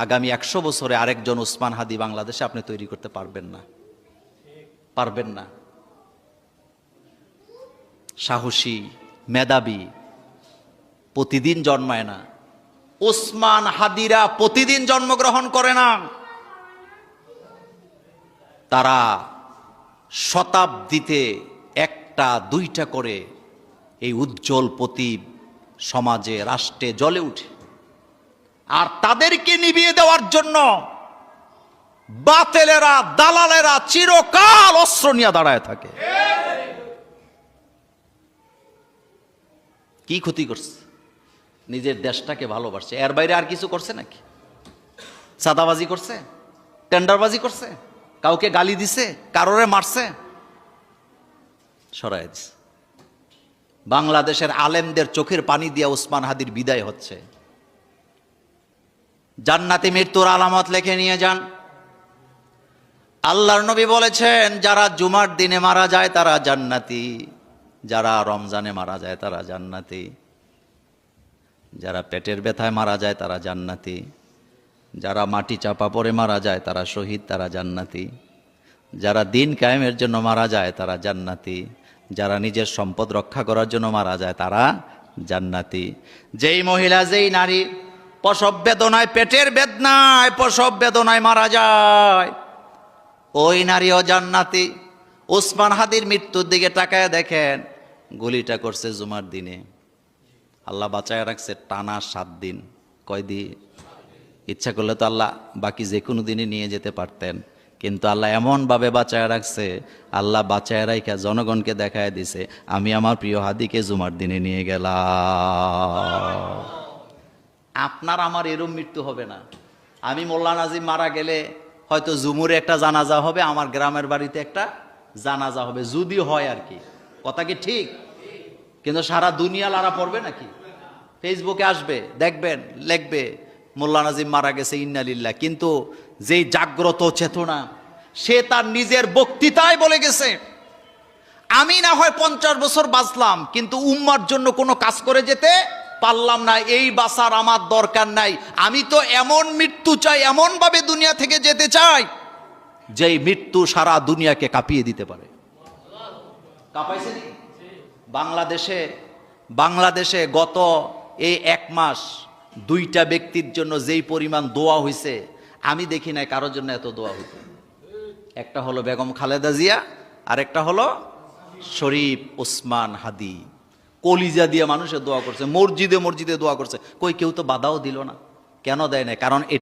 আগামী একশো বছরে আরেকজন ওসমান হাদি বাংলাদেশে আপনি তৈরি করতে পারবেন না। পারবেন না। সাহসী, মেধাবী, প্রতিদিন জন্মায় না। ওসমান হাদিরা প্রতিদিন জন্মগ্রহণ করে না। তারা শতাব্দীতে একটা, দুইটা করে এই উজ্জ্বল প্রতীপ সমাজে, রাষ্ট্রে জ্বলে উঠে। আর তাদেরকে নিভিয়ে দেওয়ার জন্য বাতেলেরা, দালালেরা চিরকাল অস্ত্র নিয়ে দাঁড়ায় থাকে। কি ক্ষতি করছে? নিজের দেশটাকে ভালোবাসছে। এর বাইরে আর কিছু করছে নাকি? সাদাবাজি করছে? টেন্ডারবাজি করছে? কাউকে গালি দিছে? কারোরে মারছে? সরাই বাংলাদেশের আলেমদের চোখের পানি দিয়ে উসমান হাদির বিদায় হচ্ছে। জান্নাতে মৃত্যুর আলামত লেখে নিয়ে যান। আল্লাহর নবী বলেছেন, যারা জুমার দিনে মারা যায় তারা জান্নাতি, যারা রমজানে মারা যায় তারা জান্নাতি, যারা পেটের ব্যথায় মারা যায় তারা জান্নাতি, যারা মাটি চাপা পরে মারা যায় তারা শহীদ তারা জান্নাতি, যারা দিন কায়েমের জন্য মারা যায় তারা জান্নাতি, যারা নিজের সম্পদ রক্ষা করার জন্য মারা যায় তারা জান্নাতি। যেই মহিলা, যেই নারী প্রসব বেদনায়, পেটের বেদনায়, প্রসব বেদনায় মারা যায়। ওই নারীও জান্নাতি। ওসমান হাদির মৃত্যুর দিকে তাকায় দেখেন, গুলিটা করছে জুমার দিনে। আল্লাহ বাঁচায় রাখছে টানা সাত দিন। কয় কয়দি ইচ্ছা করলে তো আল্লাহ বাকি যে কোনো দিনই নিয়ে যেতে পারতেন। কিন্তু আল্লাহ এমনভাবে বাঁচায় রাখছে, আল্লাহ বাঁচায় রাখা জনগণকে দেখায় দিছে, আমি আমার প্রিয় হাদিকে জুমার দিনে নিয়ে গেলাম। আপনার আমার এরম মৃত্যু হবে না। আমি মোল্লা নাজিম মারা গেলে হয়তো জুমুরে একটা জানাজা হবে, আমার গ্রামের বাড়িতে একটা জানাজা হবে, যদি হয় আর কি। কথা কি ঠিক? কিন্তু সারা দুনিয়া লারা পড়বে নাকি? ফেসবুকে আসবে, দেখবেন, লিখবে, মোল্লা নাজিম মারা গেছে ইন্নালিল্লাহ কিন্তু যেই জাগ্রত চেতনা, সে তার নিজের বক্তৃতায় বলে গেছে, আমি না হয় পঞ্চাশ বছর বাঁচলাম, কিন্তু উম্মার জন্য কোনো কাজ করে যেতে পারলাম না, এই বাসার আমার দরকার নাই। আমি তো এমন মৃত্যু চাই এমন ভাবে দুনিয়া থেকে যেতে চাই, যেই মৃত্যু সারা দুনিয়াকে কাঁপিয়ে দিতে পারে। কাঁপাইছে বাংলাদেশে বাংলাদেশে গত এই এক মাস দুইটা ব্যক্তির জন্য যেই পরিমাণ দোয়া হয়েছে আমি দেখি নাই কারোর জন্য এত দোয়া হইতে একটা হলো বেগম খালেদা জিয়া আর একটা হলো শরীফ ওসমান হাদি। কলিজা দিয়ে মানুষের দোয়া করছে, মসজিদে মসজিদে দোয়া করছে। কই কেউ তো বাধাও দিল না। কেন দেয় না কারণ